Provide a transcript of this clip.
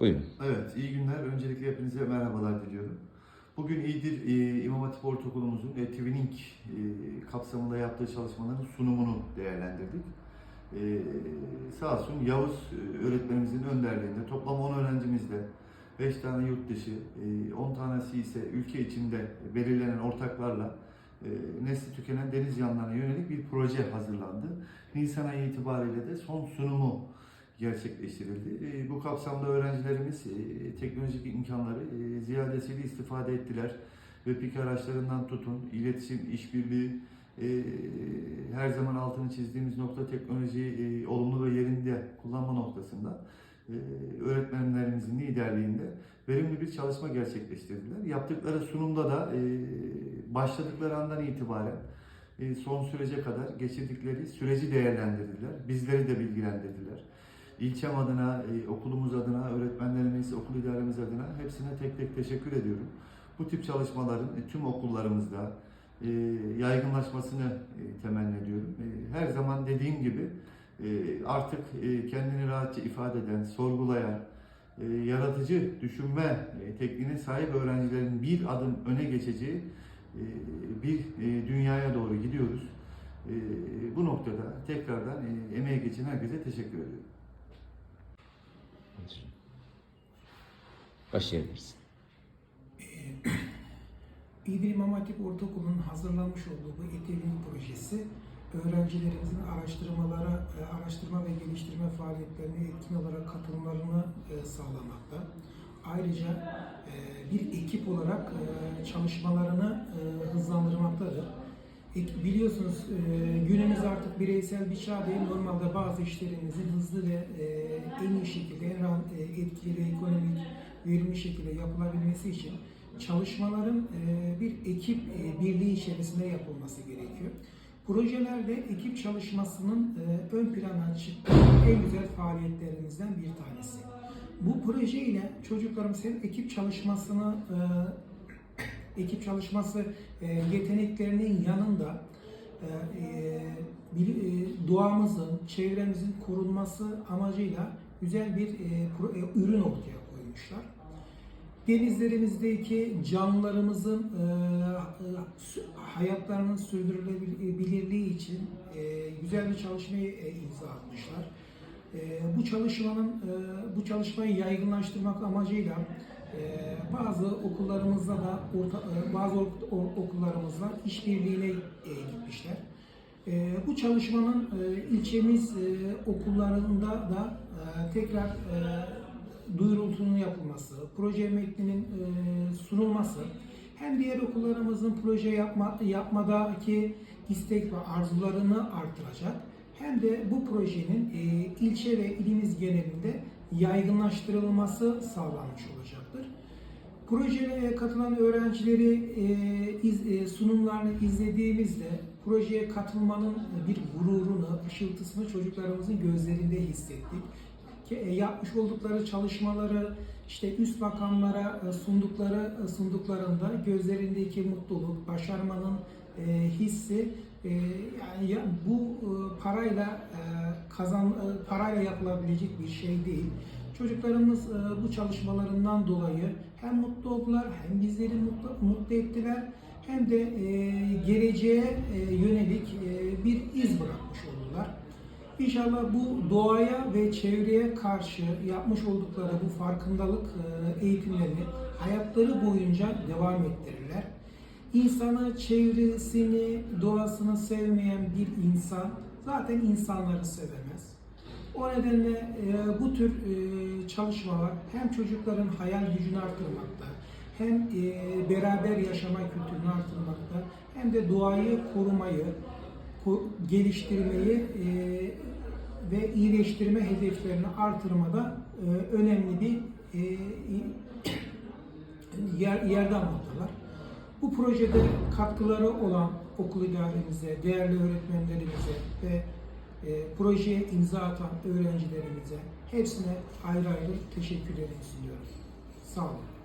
Buyurun. Evet, iyi günler. Öncelikle hepinize merhabalar diliyorum. Bugün İdir e, İmam Hatip Ortaokulumuzun e, Twinning e, kapsamında yaptığı çalışmaların sunumunu değerlendirdik. E, sağ olsun Yavuz e, öğretmenimizin önderliğinde toplam 10 öğrencimizle 5 tane yurt dışı, e, 10 tanesi ise ülke içinde belirlenen ortaklarla e, nesli tükenen deniz yanlarına yönelik bir proje hazırlandı. Nisan ayı itibariyle de son sunumu gerçekleştirildi. E, Bu kapsamda öğrencilerimiz e, teknolojik imkanları e, ziyadesiyle istifade ettiler. Ve pik araçlarından tutun, iletişim, işbirliği, her zaman altını çizdiğimiz nokta teknolojiyi olumlu ve yerinde kullanma noktasında öğretmenlerimizin liderliğinde verimli bir çalışma gerçekleştirdiler. Yaptıkları sunumda da başladıkları andan itibaren son sürece kadar geçirdikleri süreci değerlendirdiler. Bizleri de bilgilendirdiler. İlçem adına, e, okulumuz adına, öğretmenlerimiz, okul idaremiz adına hepsine tek tek teşekkür ediyorum. Bu tip çalışmaların e, tüm okullarımızda e, yaygınlaşmasını temenni ediyorum. Her zaman dediğim gibi artık kendini rahatça ifade eden, sorgulayan, yaratıcı düşünme tekniğine sahip öğrencilerin bir adım öne geçeceği bir dünyaya doğru gidiyoruz. Bu noktada tekrardan e, emeği geçen herkese teşekkür ediyorum. Başlayabilirsin. İdil İmam Hatip Ortaokulu'nun hazırlanmış olduğu bu eğitim projesi öğrencilerimizin araştırmalara, e, araştırma ve geliştirme faaliyetlerine etkin olarak katılımlarını e, sağlamakta. Ayrıca e, bir ekip olarak çalışmalarını hızlandırmaktadır. Biliyorsunuz günümüz artık bireysel bir çağ değil. Normalde bazı işlerimizin hızlı ve en iyi şekilde, en etkili ve ekonomik, verimli şekilde yapılabilmesi için çalışmaların e, bir ekip e, birliği içerisinde yapılması gerekiyor. Projelerde ekip çalışmasının e, ön plana çıktığı en güzel faaliyetlerimizden bir tanesi. Bu proje ile çocuklarımız hem ekip çalışmasını ekip çalışması yeteneklerinin yanında doğamızın, çevremizin korunması amacıyla güzel bir ürün ortaya koymuşlar. Denizlerimizdeki canlılarımızın e, e, hayatlarının sürdürülebilirliği için e, güzel bir çalışmayı e, imza atmışlar. E, bu çalışmanın e, bu çalışmayı yaygınlaştırmak amacıyla e, bazı okullarımızda da orta, e, bazı okullarımızla işbirliğine e, gitmişler. E, bu çalışmanın e, ilçemiz e, okullarında da e, tekrar e, duyurultunun yapılması, proje metninin e, sunulması hem diğer okullarımızın proje yapma, yapmadaki istek ve arzularını artıracak hem de bu projenin e, ilçe ve ilimiz genelinde yaygınlaştırılması sağlanmış olacaktır. Projeye katılan öğrencileri e, iz- e, sunumlarını izlediğimizde projeye katılmanın bir gururunu, ışıltısını çocuklarımızın gözlerinde hissettik. E, yapmış oldukları çalışmaları işte üst makamlara e, sundukları e, sunduklarında gözlerindeki mutluluk, başarmanın hissi yani ya, bu parayla kazan parayla yapılabilecek bir şey değil. Çocuklarımız bu çalışmalarından dolayı hem mutlu oldular hem bizleri mutlu, mutlu ettiler hem de geleceğe yönelik bir iz bırakmış oldular. İnşallah bu doğaya ve çevreye karşı yapmış oldukları bu farkındalık e, eğitimlerini hayatları boyunca devam ettirirler. İnsanı, çevresini, doğasını sevmeyen bir insan zaten insanları sevemez. O nedenle e, bu tür e, çalışmalar hem çocukların hayal gücünü artırmakta, hem beraber yaşama kültürünü artırmakta, hem de doğayı korumayı, ko- geliştirmeyi ve iyileştirme hedeflerini artırmada e, önemli bir e, yer, yerde almaktalar. Bu projede katkıları olan okul idaremize, değerli öğretmenlerimize ve e, projeye imza atan öğrencilerimize hepsine ayrı ayrı teşekkürlerimi sunuyorum. Sağ olun.